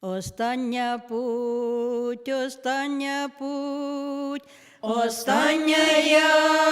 Остання путь, остання путь, остання я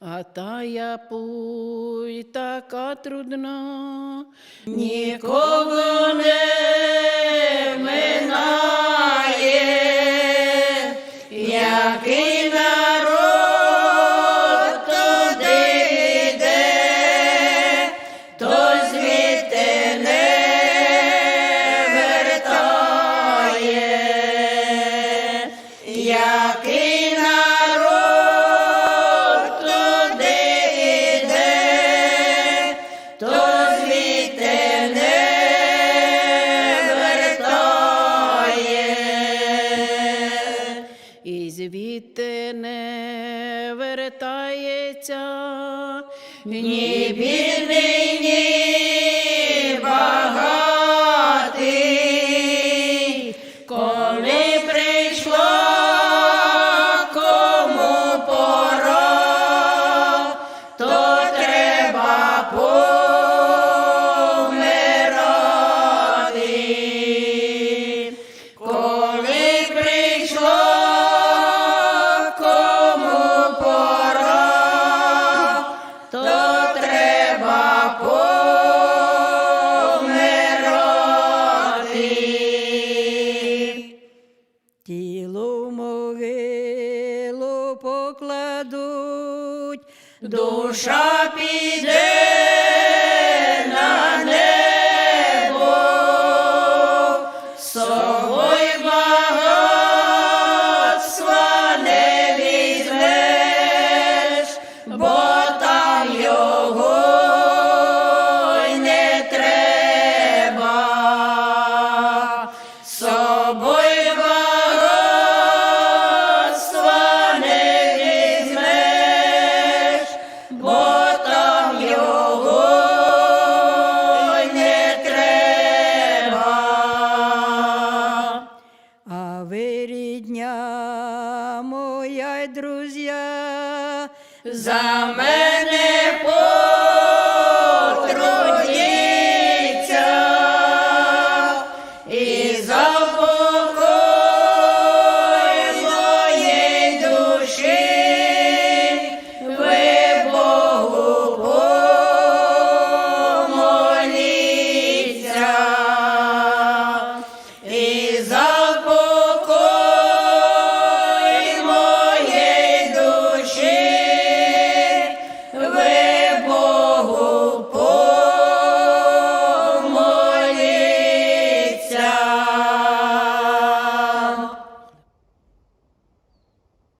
А тая путь така трудна, Нікого не минає, який народ туди йде, то звідти не вертає, який і звідти не вертається, Ні бідний, ні покладуть, душа піде А ви рідня моя й друзя, за мене